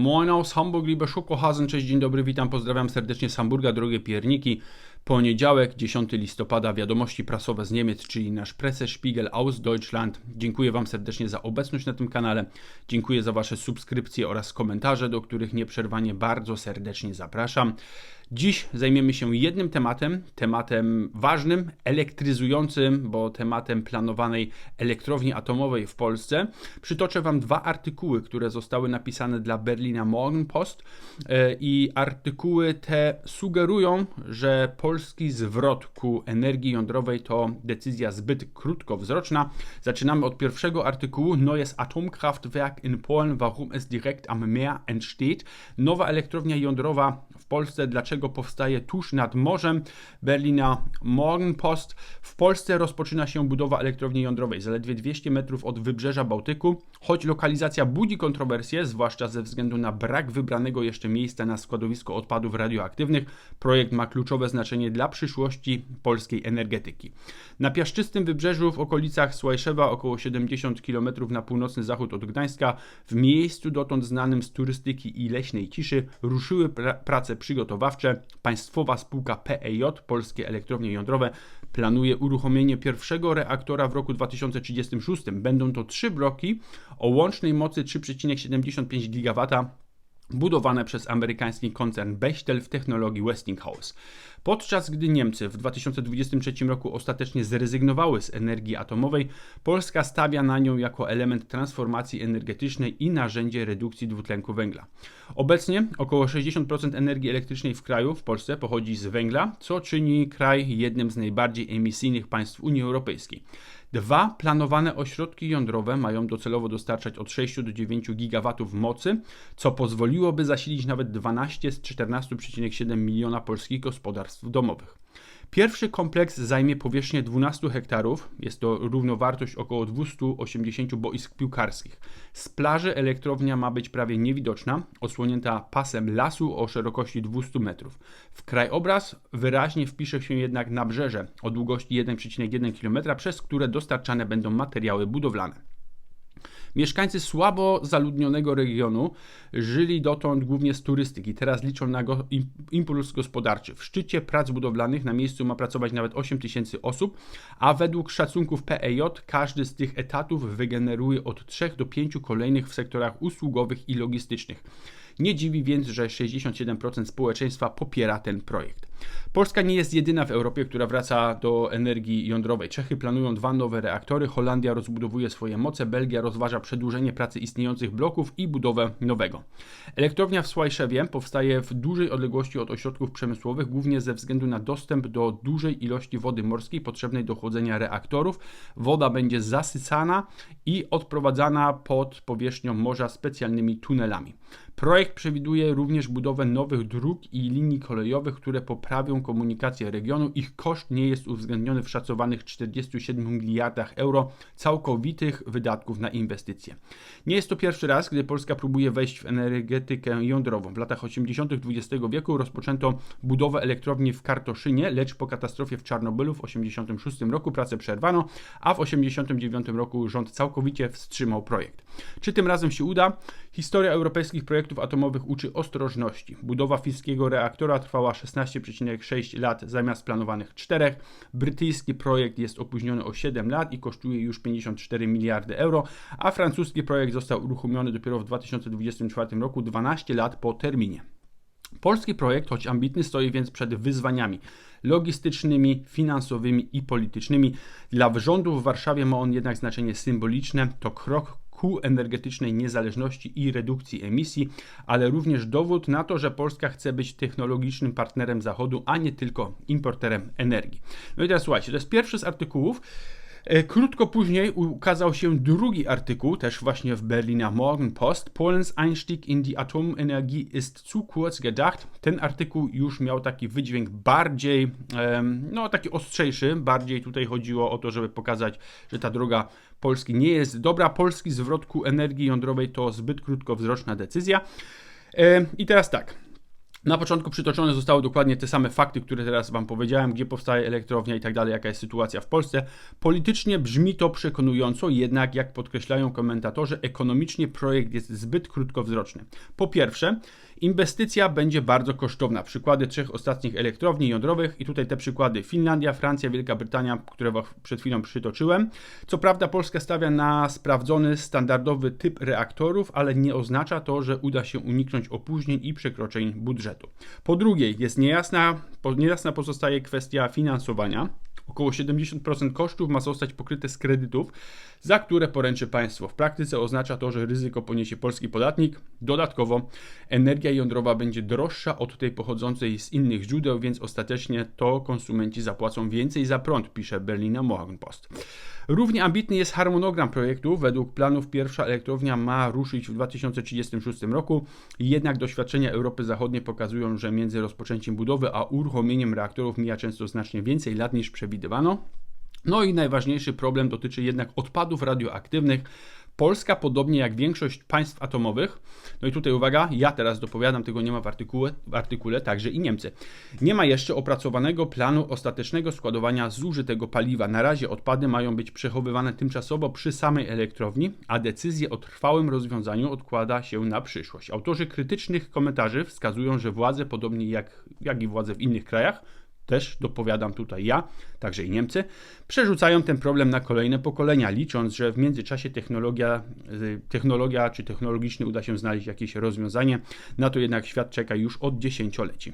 Moin aus Hamburg, liebe Schokohasen, cześć, dzień dobry, witam, pozdrawiam serdecznie z Hamburga, drogie pierniki. Poniedziałek, 10 listopada, wiadomości prasowe z Niemiec, czyli nasz Pressespiegel aus Deutschland. Dziękuję Wam serdecznie za obecność na tym kanale. Dziękuję za Wasze subskrypcje oraz komentarze, do których nieprzerwanie bardzo serdecznie zapraszam. Dziś zajmiemy się jednym tematem, tematem ważnym, elektryzującym, bo tematem planowanej elektrowni atomowej w Polsce. Przytoczę Wam dwa artykuły, które zostały napisane dla Berlina Morgenpost e, i artykuły te sugerują, że polski zwrot ku energii jądrowej to decyzja zbyt krótkowzroczna. Zaczynamy od pierwszego artykułu. Neues Atomkraftwerk in Polen, warum es direkt am Meer entsteht. Nowa elektrownia jądrowa w Polsce, dlaczego powstaje tuż nad morzem. Berlina Morgenpost. W Polsce rozpoczyna się budowa elektrowni jądrowej zaledwie 200 metrów od wybrzeża Bałtyku. Choć lokalizacja budzi kontrowersje, zwłaszcza ze względu na brak wybranego jeszcze miejsca na składowisko odpadów radioaktywnych, projekt ma kluczowe znaczenie dla przyszłości polskiej energetyki. Na piaszczystym wybrzeżu w okolicach Słajszewa, około 70 km na północny zachód od Gdańska, w miejscu dotąd znanym z turystyki i leśnej ciszy, ruszyły pra prace przygotowawcze państwowa spółka PEJ, Polskie Elektrownie Jądrowe, planuje uruchomienie pierwszego reaktora w roku 2036. Będą to trzy bloki o łącznej mocy 3,75 GW budowane przez amerykański koncern Bechtel w technologii Westinghouse. Podczas gdy Niemcy w 2023 roku ostatecznie zrezygnowały z energii atomowej, Polska stawia na nią jako element transformacji energetycznej i narzędzie redukcji dwutlenku węgla. Obecnie około 60% energii elektrycznej w kraju, w Polsce, pochodzi z węgla, co czyni kraj jednym z najbardziej emisyjnych państw Unii Europejskiej. Dwa planowane ośrodki jądrowe mają docelowo dostarczać od 6 do 9 gigawatów mocy, co pozwoliłoby zasilić nawet 12 z 14,7 miliona polskich gospodarstw domowych. Pierwszy kompleks zajmie powierzchnię 12 hektarów, jest to równowartość około 280 boisk piłkarskich. Z plaży elektrownia ma być prawie niewidoczna, osłonięta pasem lasu o szerokości 200 metrów. W krajobraz wyraźnie wpisze się jednak nabrzeże o długości 1,1 km, przez które dostarczane będą materiały budowlane. Mieszkańcy słabo zaludnionego regionu żyli dotąd głównie z turystyki. Teraz liczą na go, impuls gospodarczy. W szczycie prac budowlanych na miejscu ma pracować nawet 8 tysięcy osób, a według szacunków PEJ każdy z tych etatów wygeneruje od 3 do 5 kolejnych w sektorach usługowych i logistycznych. Nie dziwi więc, że 67% społeczeństwa popiera ten projekt. Polska nie jest jedyna w Europie, która wraca do energii jądrowej. Czechy planują dwa nowe reaktory, Holandia rozbudowuje swoje moce, Belgia rozważa przedłużenie pracy istniejących bloków i budowę nowego. Elektrownia w Słajszewie powstaje w dużej odległości od ośrodków przemysłowych, głównie ze względu na dostęp do dużej ilości wody morskiej potrzebnej do chłodzenia reaktorów. Woda będzie zasycana i odprowadzana pod powierzchnią morza specjalnymi tunelami. Projekt przewiduje również budowę nowych dróg i linii kolejowych, które poprawią komunikację regionu. Ich koszt nie jest uwzględniony w szacowanych 47 miliardach euro całkowitych wydatków na inwestycje. Nie jest to pierwszy raz, gdy Polska próbuje wejść w energetykę jądrową. W latach 80. XX wieku rozpoczęto budowę elektrowni w Kartoszynie, lecz po katastrofie w Czarnobylu w 86 roku pracę przerwano, a w 89 roku rząd całkowicie wstrzymał projekt. Czy tym razem się uda? Historia europejskich projektów atomowych uczy ostrożności. Budowa fińskiego reaktora trwała 16,6 lat zamiast planowanych 4. Brytyjski projekt jest opóźniony o 7 lat i kosztuje już 54 miliardy euro, a francuski projekt został uruchomiony dopiero w 2024 roku, 12 lat po terminie. Polski projekt, choć ambitny, stoi więc przed wyzwaniami logistycznymi, finansowymi i politycznymi. Dla rządu w Warszawie ma on jednak znaczenie symboliczne. To krok ku energetycznej niezależności i redukcji emisji, ale również dowód na to, że Polska chce być technologicznym partnerem Zachodu, a nie tylko importerem energii. No i teraz słuchajcie, to jest pierwszy z artykułów. E, krótko później ukazał się drugi artykuł, też właśnie w Berliner Morgenpost. Polens Einstieg in die Atomenergie ist zu kurz gedacht. Ten artykuł już miał taki wydźwięk bardziej, no taki ostrzejszy. Bardziej tutaj chodziło o to, żeby pokazać, że ta droga Polski nie jest dobra. Polski zwrot ku energii jądrowej to zbyt krótkowzroczna decyzja. E, I teraz tak. Na początku przytoczone zostały dokładnie te same fakty, które teraz Wam powiedziałem, gdzie powstaje elektrownia i tak dalej, jaka jest sytuacja w Polsce. Politycznie brzmi to przekonująco, jednak jak podkreślają komentatorzy, ekonomicznie projekt jest zbyt krótkowzroczny. Po pierwsze, inwestycja będzie bardzo kosztowna. Przykłady trzech ostatnich elektrowni jądrowych i tutaj te przykłady Finlandia, Francja, Wielka Brytania, które przed chwilą przytoczyłem. Co prawda Polska stawia na sprawdzony, standardowy typ reaktorów, ale nie oznacza to, że uda się uniknąć opóźnień i przekroczeń budżetu. Po drugie, jest niejasna, niejasna pozostaje kwestia finansowania. Około 70% kosztów ma zostać pokryte z kredytów, za które poręczy państwo. W praktyce oznacza to, że ryzyko poniesie polski podatnik. Dodatkowo energia jądrowa będzie droższa od tej pochodzącej z innych źródeł, więc ostatecznie to konsumenci zapłacą więcej za prąd, pisze Berliner Morgenpost. Równie ambitny jest harmonogram projektu. Według planów pierwsza elektrownia ma ruszyć w 2036 roku, jednak doświadczenia Europy Zachodniej pokazują, że między rozpoczęciem budowy a uruchomieniem reaktorów mija często znacznie więcej lat niż przewidywano. No i najważniejszy problem dotyczy jednak odpadów radioaktywnych. Polska, podobnie jak większość państw atomowych, no i tutaj uwaga, ja teraz dopowiadam, tego nie ma w artykule, w artykule, także i Niemcy. Nie ma jeszcze opracowanego planu ostatecznego składowania zużytego paliwa. Na razie odpady mają być przechowywane tymczasowo przy samej elektrowni, a decyzję o trwałym rozwiązaniu odkłada się na przyszłość. Autorzy krytycznych komentarzy wskazują, że władze, podobnie jak, jak i władze w innych krajach, też dopowiadam tutaj ja, także i Niemcy, przerzucają ten problem na kolejne pokolenia, licząc, że w międzyczasie technologia, y, technologia czy technologicznie uda się znaleźć jakieś rozwiązanie. Na to jednak świat czeka już od dziesięcioleci.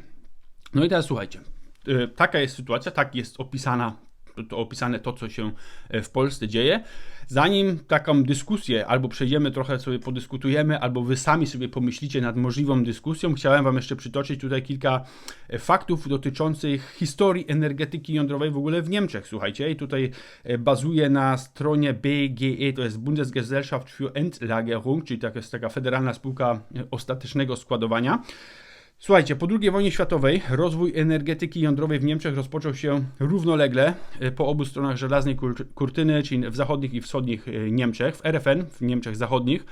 No i teraz słuchajcie, y, taka jest sytuacja, tak jest opisana to opisane to, co się e, w Polsce dzieje. Zanim taką dyskusję albo przejdziemy trochę sobie podyskutujemy, albo wy sami sobie pomyślicie nad możliwą dyskusją, chciałem wam jeszcze przytoczyć tutaj kilka e, faktów dotyczących historii energetyki jądrowej w ogóle w Niemczech. Słuchajcie, i tutaj e, bazuje na stronie BGE, to jest Bundesgesellschaft für Endlagerung, czyli to jest taka federalna spółka ostatecznego składowania. Słuchajcie, po II wojnie światowej rozwój energetyki jądrowej w Niemczech rozpoczął się równolegle e, po obu stronach żelaznej kurtyny, czyli w zachodnich i wschodnich e, Niemczech, w RFN, w Niemczech zachodnich.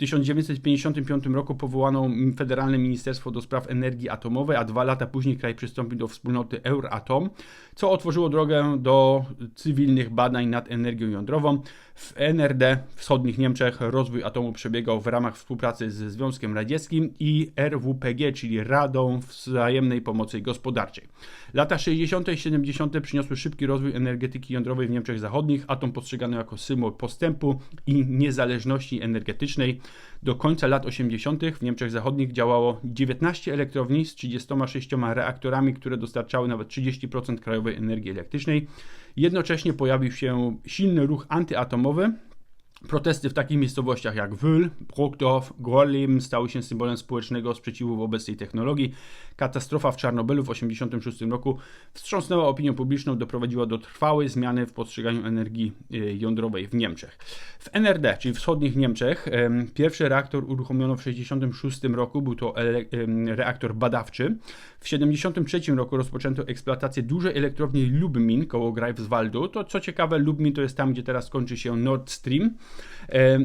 1955 roku powołano Federalne Ministerstwo do Spraw Energii Atomowej, a dwa lata później kraj przystąpił do wspólnoty Euratom, co otworzyło drogę do cywilnych badań nad energią jądrową. W NRD, wschodnich Niemczech, rozwój atomu przebiegał w ramach współpracy ze Związkiem Radzieckim i RWPG, czyli Radą Wzajemnej Pomocy Gospodarczej. Lata 60. i 70. przyniosły szybki rozwój energetyki jądrowej w Niemczech Zachodnich. Atom postrzegano jako symbol postępu i niezależności energetycznej. Do końca lat 80. w Niemczech Zachodnich działało 19 elektrowni z 36 reaktorami, które dostarczały nawet 30% krajowej energii elektrycznej. Jednocześnie pojawił się silny ruch antyatomowy, Protesty w takich miejscowościach jak Wöhl, Brockdorf, Gorleben stały się symbolem społecznego sprzeciwu wobec tej technologii. Katastrofa w Czarnobylu w 1986 roku wstrząsnęła opinią publiczną, doprowadziła do trwałej zmiany w postrzeganiu energii y, jądrowej w Niemczech. W NRD, czyli wschodnich Niemczech, pierwszy reaktor uruchomiono w 1966 roku, był to reaktor badawczy. W 1973 roku rozpoczęto eksploatację dużej elektrowni Lubmin koło Greifswaldu. To co ciekawe, Lubmin to jest tam, gdzie teraz kończy się Nord Stream.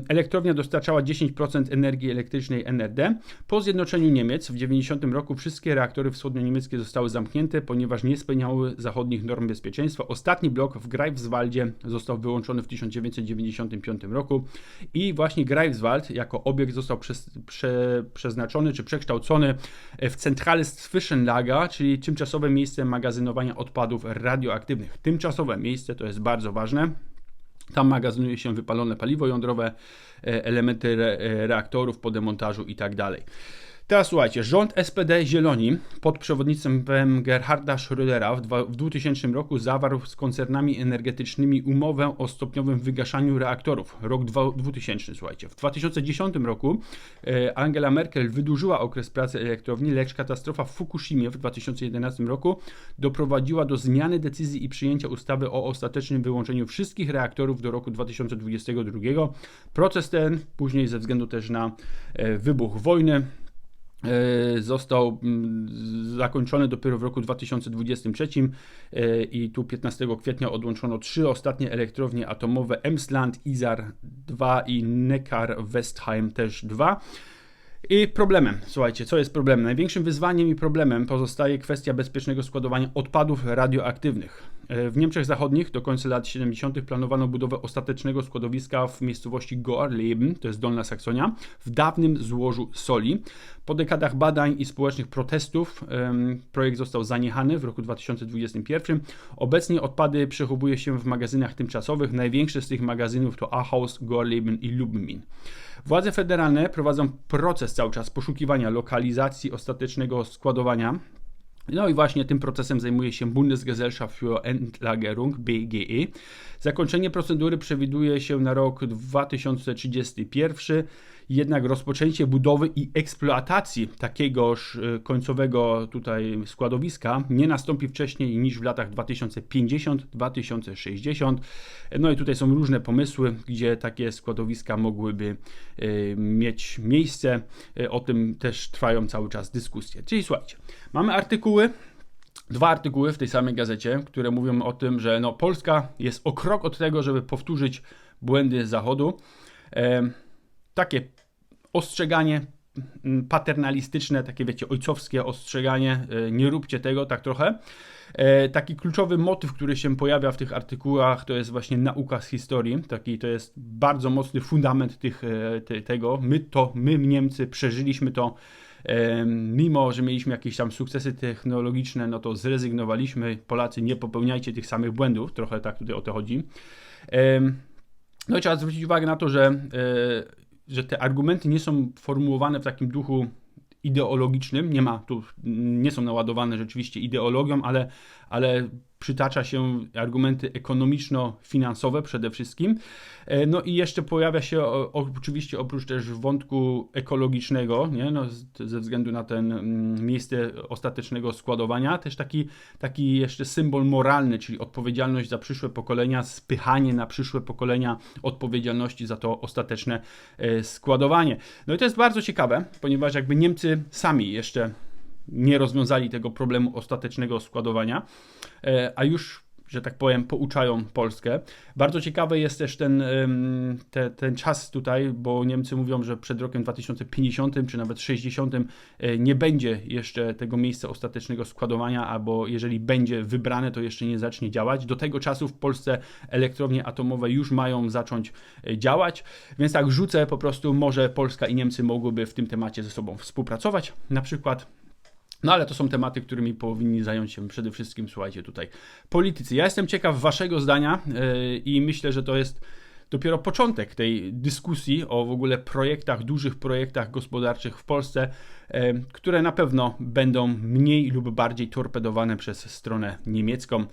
Elektrownia dostarczała 10% energii elektrycznej NRD. Po zjednoczeniu Niemiec w 1990 roku wszystkie reaktory wschodnio-niemieckie zostały zamknięte, ponieważ nie spełniały zachodnich norm bezpieczeństwa. Ostatni blok w Greifswaldzie został wyłączony w 1995 roku i właśnie Greifswald jako obiekt został prze, przeznaczony czy przekształcony w Zentrales Zwischenlager, czyli tymczasowe miejsce magazynowania odpadów radioaktywnych. Tymczasowe miejsce to jest bardzo ważne. Tam magazynuje się wypalone paliwo jądrowe, e, elementy reaktorów po demontażu itd. Teraz słuchajcie, rząd SPD Zieloni pod przewodnictwem Gerharda Schrödera w, w 2000 roku zawarł z koncernami energetycznymi umowę o stopniowym wygaszaniu reaktorów. Rok 2000, słuchajcie. W 2010 roku e, Angela Merkel wydłużyła okres pracy elektrowni, lecz katastrofa w Fukushimie w 2011 roku doprowadziła do zmiany decyzji i przyjęcia ustawy o ostatecznym wyłączeniu wszystkich reaktorów do roku 2022. Proces ten później ze względu też na e, wybuch wojny został mm, zakończony dopiero w roku 2023 e, i tu 15 kwietnia odłączono trzy ostatnie elektrownie atomowe Emsland, Izar 2 i Neckar Westheim też 2. I problemem, słuchajcie, co jest problemem? Największym wyzwaniem i problemem pozostaje kwestia bezpiecznego składowania odpadów radioaktywnych. E, w Niemczech Zachodnich do końca lat 70. planowano budowę ostatecznego składowiska w miejscowości Gorleben, to jest Dolna Saksonia, w dawnym złożu soli. Po dekadach badań i społecznych protestów projekt został zaniechany w roku 2021. Obecnie odpady przechowuje się w magazynach tymczasowych. Największe z tych magazynów to Ahaus, Gorleben i Lubmin. Władze federalne prowadzą proces cały czas poszukiwania lokalizacji ostatecznego składowania no i właśnie tym procesem zajmuje się Bundesgesellschaft für Endlagerung BGE. Zakończenie procedury przewiduje się na rok 2031 jednak rozpoczęcie budowy i eksploatacji takiegoż e, końcowego tutaj składowiska nie nastąpi wcześniej niż w latach 2050-2060. No i tutaj są różne pomysły, gdzie takie składowiska mogłyby e, mieć miejsce. E, o tym też trwają cały czas dyskusje. Czyli słuchajcie, mamy artykuły dwa artykuły w tej samej gazecie, które mówią o tym, że no, Polska jest o krok od tego, żeby powtórzyć błędy Zachodu. E, takie ostrzeganie mm, paternalistyczne, takie wiecie, ojcowskie ostrzeganie, e, nie róbcie tego, tak trochę. E, taki kluczowy motyw, który się pojawia w tych artykułach, to jest właśnie nauka z historii. Taki to jest bardzo mocny fundament tych, e, te, tego. My to, my Niemcy przeżyliśmy to, mimo że mieliśmy jakieś tam sukcesy technologiczne, no to zrezygnowaliśmy. Polacy, nie popełniajcie tych samych błędów, trochę tak tutaj o to chodzi. No i trzeba zwrócić uwagę na to, że że te argumenty nie są formułowane w takim duchu ideologicznym, nie ma tu, nie są naładowane rzeczywiście ideologią, ale, ale przytacza się argumenty ekonomiczno-finansowe przede wszystkim. E, no i jeszcze pojawia się oczywiście oprócz też wątku ekologicznego, nie? No, ze względu na ten mm, miejsce ostatecznego składowania, też taki, taki jeszcze symbol moralny, czyli odpowiedzialność za przyszłe pokolenia, spychanie na przyszłe pokolenia odpowiedzialności za to ostateczne e, składowanie. No i to jest bardzo ciekawe, ponieważ jakby Niemcy sami jeszcze nie rozwiązali tego problemu ostatecznego składowania, e, a już że tak powiem, pouczają Polskę. Bardzo ciekawy jest też ten, te, ten czas tutaj, bo Niemcy mówią, że przed rokiem 2050 czy nawet 60 e, nie będzie jeszcze tego miejsca ostatecznego składowania, albo jeżeli będzie wybrane, to jeszcze nie zacznie działać. Do tego czasu w Polsce elektrownie atomowe już mają zacząć e, działać, więc tak rzucę po prostu, może Polska i Niemcy mogłyby w tym temacie ze sobą współpracować. Na przykład no ale to są tematy, którymi powinni zająć się przede wszystkim, słuchajcie, tutaj politycy. Ja jestem ciekaw waszego zdania yy, i myślę, że to jest dopiero początek tej dyskusji o w ogóle projektach, dużych projektach gospodarczych w Polsce, yy, które na pewno będą mniej lub bardziej torpedowane przez stronę niemiecką.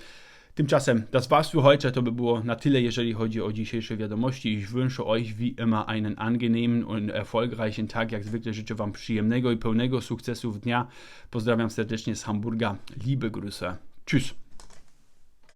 Tymczasem das war's für heute. To by było na tyle, jeżeli chodzi o dzisiejsze wiadomości. Ich wünsche euch wie immer einen angenehmen und erfolgreichen Tag. Jak zwykle życzę Wam przyjemnego i pełnego sukcesów dnia. Pozdrawiam serdecznie z Hamburga. Liebe Grüße. Tschüss.